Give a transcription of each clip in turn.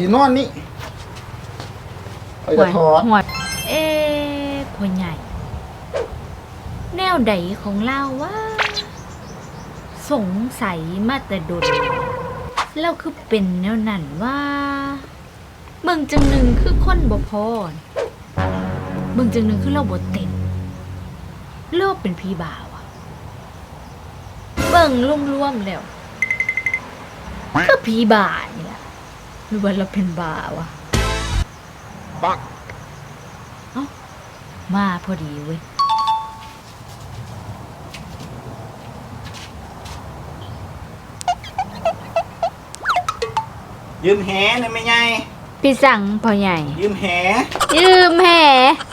สินอนนี่ไปจะถอดหัวเอ๊ะพ่อใหญ่ แนวใดของเราว่า สงสัยมาแต่ดนแล้วคือเป็นแนวนั้นว่าเบิ่งจังหนึ่งคือคนบ่พอเบิ่งจังหนึ่งคือเราบ่เต็มเลือกเป็นพี่บ่าวอะเบิ่งรวมๆแล้ว ก็พี่บ่านี่ล่ะ หรือว่าเราเป็นบ่าวะปักมาพอดีเว้ย ยืมแหนะแม่ใหญ่พี่สั่งพ่อใหญ่ ยืมแห ยืมแห่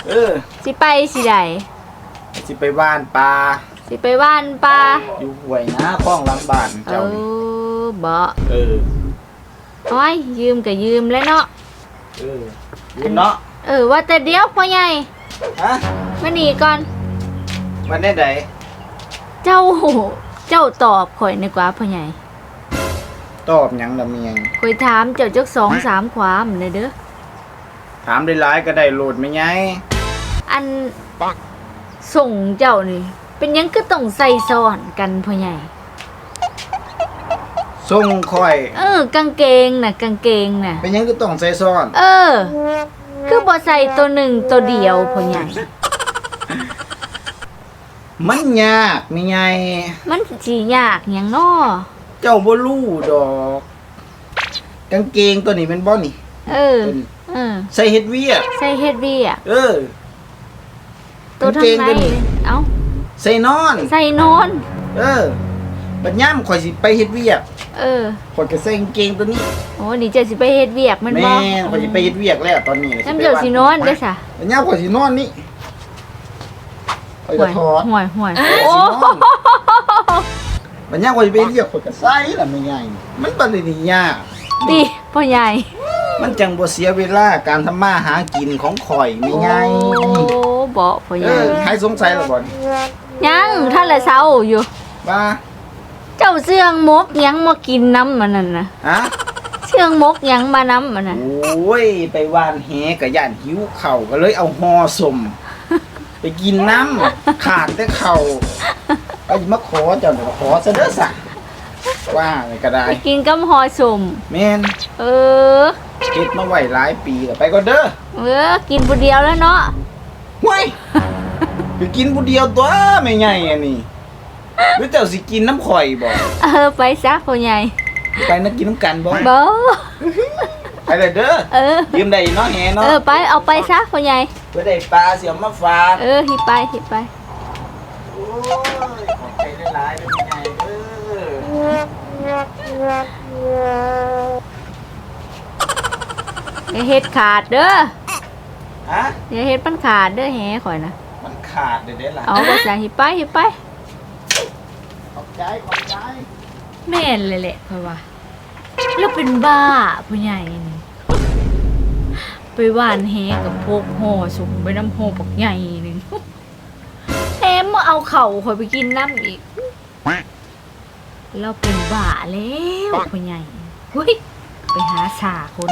เออสิไปสิใดสิไปบ้านปลาสิไปบ้านปลาอยู่ห้วยนะคล้องหลังบ้านเอเจ้านี่อบ่ เออ โอ้ยยืมก็ยืมแล้วเนาะเออยืมเนาะเออว่าแต่เดี๋ยวพ่อใหญ่ฮะมานี่ก่อนวันนี้ใดเจ้าเจ้าตอบข่อยดีกว่าพ่อใหญ่ตอบหยังละเมียงข่อยถามเจ้าจักสองสามความเลยเด้อถามได้หลายก็ได้โหลดแม่ใหญ่อันส่งเจ้านี่เป็นหยังก็ต้องใส่ซ้อนกันพ่อใหญ่ ส่งค่อย เออกางเกงน่ะกางเกงน่ะ เป็นหยังก็ต้องใส่ซ่อน เออ คือบ่ใส่ตัวหนึ่งตัวเดียวพ่อใหญ่มันยากแม่ใหญ่มันสิยากหยังน้อเจ้าบ่รู้ดอก กางเกงตัวนี้เป็นบ่นี่เออ ตัวนี้เออ ใส่เฮ็ดเวียกใส่เฮ็ดเวียกเออ ตัวทางกางเกงในตัวนี้เอ้า ใส่นอน ใส่นอน เออ บัดย่ำข่อยสิไปเฮ็ดเวียกเออ ข่อยก็ใส่กางเกงตัวนี้โอ้นี่เจะสิไปเฮ็ดเวียกมันบ่แม่ข่อยสิไปเฮ็ดเวียกแล้วตอนนี้น้ำเจ้าสินอนได้ซะบัดย่ำข่อยสินอนนี่ข่อยก็ถอดห่วยห่วยข่อยโอ้สินอนบัดย่ำข่อยสิไปเฮ็ดเวียกข่อยก็ใส่ล่ะแม่ใหญ่มันบ่ได้ยากดิพ่อใหญ่มันจังบ่เสียเวลาการทำมาหากินของข่อยแม่ใหญ่โอ้บ่พ่อใหเอญ่อใครสงสัยแล้วบ่นี่ยังท่านละเช้าอยู่ว่า เจ้าเสื่องมกหยังมากินน้ำมันนั่นน่ะฮะเสื่องมกหยังมาน้ำมันน่ะโอ้ย ไปวานแหกะย่านหิวเข่าวก็เลยเอาหอสม ไปกินน้ำขาดแต่เข่าไปมาขอเจ้าหน่อยขอซะเด้อสะว่าอะไรก็ได้ไปกินกับหอสมแม่นเออเก็บมาไว้หลายปีแล้วไปก็เด้อเออกินผู้เดียวแล้วเนาะห้วยไปกินผู้เดียวตัวไม่ใหญ่อันนี้ หรือเจ้าสิกินน้ำข่อยบ่เออไปซะพ่อใหญ่ไปนักกินน้ำกันบ่บ่ไปเลยเด้อเออยืมได้เนาะแหเอเนาะอไปเอาไปซะพ่อใหญ่เพื่อได้ปลาเสียมาฝากเออหิไปหิไปโอ้ยขอบใจหลายๆเป็นไงเอออย่าเฮ็ดขาดเด้อฮะอย่าเฮ็ดมันขาดเด้อแหข่อยนะมันขาดเด็ดเด็ดล่ะเอาไปซะหิไปหิไปขอบ ใจขอใจแม่นเลยแหละข่อยว่าแล้วเป็นบ้าผู้ใหญ่นี่ไปว่านแหกับพวกห่อสุมไปน้ำห่อปักใหญ่หนึงแถมมาเอาเข่าข่อยไปกินน้ำอีก เราเป็นบ้าแล้วผู้ใหญ่เฮ้ยไปหาสาคน